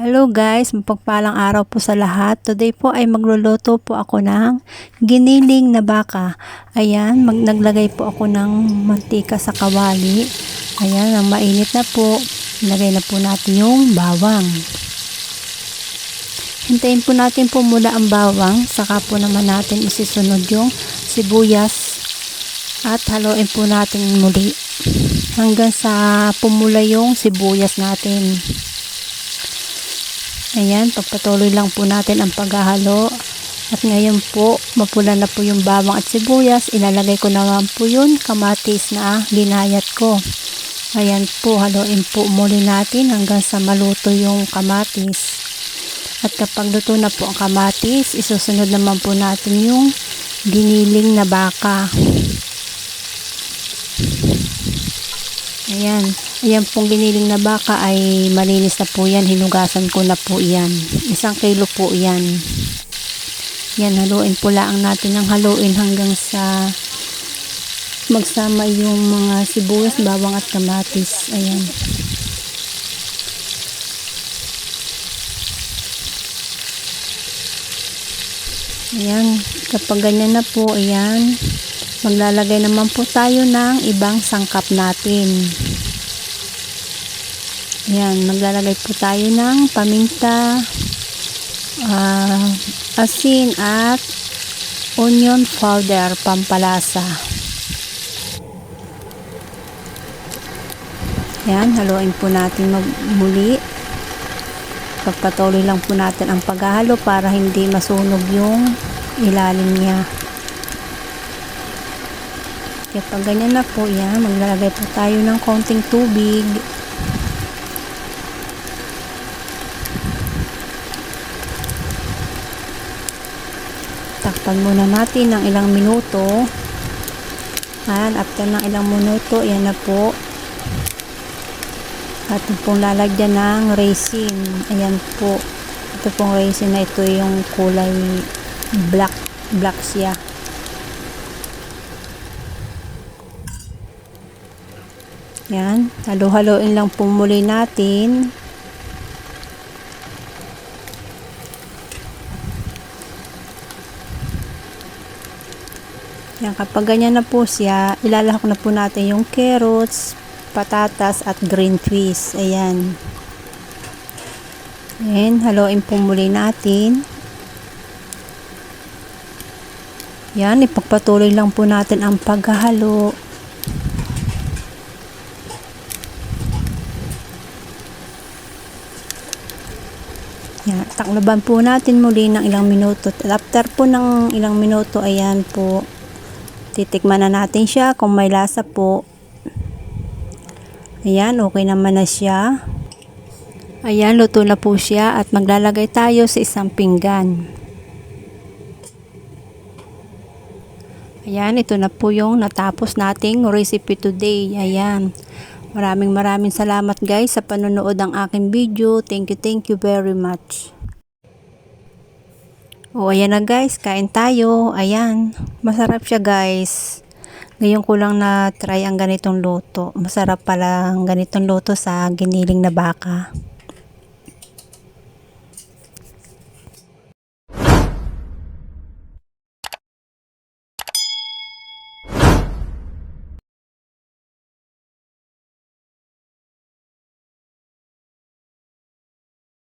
Hello guys, mapagpalang araw po sa lahat. Today po ay magluluto po ako ng giniling na baka. Ayan, mag naglagay po ako ng mantika sa kawali. Ayan, ang mainit na po. Ilagay na po natin yung bawang. Hintayin po natin po mula ang bawang. Saka po naman natin isisunod yung sibuyas. At haluin po natin muli. Hanggang sa pumula yung sibuyas natin. Ayan, pagpatuloy lang po natin ang paghahalo. At ngayon po, mapula na po yung bawang at sibuyas. Ilalagay ko naman po yun, kamatis na ginayat ko. Ayan po, haluin po muli natin hanggang sa maluto yung kamatis. At kapag luto na po ang kamatis, isusunod naman po natin yung giniling na baka. Ayan. Ayan pong giniling na baka ay malinis na po yan. Hinugasan ko na po yan. Isang kilo po yan. Yan, haluin po lang natin ng haluin hanggang sa magsama yung mga sibuyas, bawang at kamatis. Ayan. Ayan. Kapag ganyan na po, ayan maglalagay naman po tayo ng ibang sangkap natin. Yan maglalagay po tayo ng paminta uh, asin at onion powder pampalasa. Yan haluin po natin muli. Pagpatuloy lang po natin ang paghahalo para hindi masunog yung ilalim niya kaya pag ganyan na po yan, maglalagay po tayo ng konting tubig. Takpan muna natin ng ilang minuto. Ayan, after ng ilang minuto, yan na po. At pong lalagyan ng raisin. Ayan po. Ito pong raisin na ito yung kulay black. Black siya. Yan, halo-haloin lang po muli natin. Yan, kapag ganyan na po siya, ilalahok na po natin yung carrots, patatas at green peas. Ayan. Ayan, haluin po muli natin. Yan, ipagpatuloy lang po natin ang paghahalo. Yan, takloban po natin muli ng ilang minuto. After po ng ilang minuto, ayan po, titikman na natin siya kung may lasa po. Ayan, okay naman na siya. Ayan, luto na po siya at maglalagay tayo sa isang pinggan. Ayan, ito na po yung natapos nating recipe today. Ayan. Maraming maraming salamat guys sa panonood ng aking video. Thank you, thank you very much. O, ayan na guys. Kain tayo. Ayan. Masarap siya guys. Ngayon ko lang na try ang ganitong luto. Masarap pala ang ganitong luto sa giniling na baka.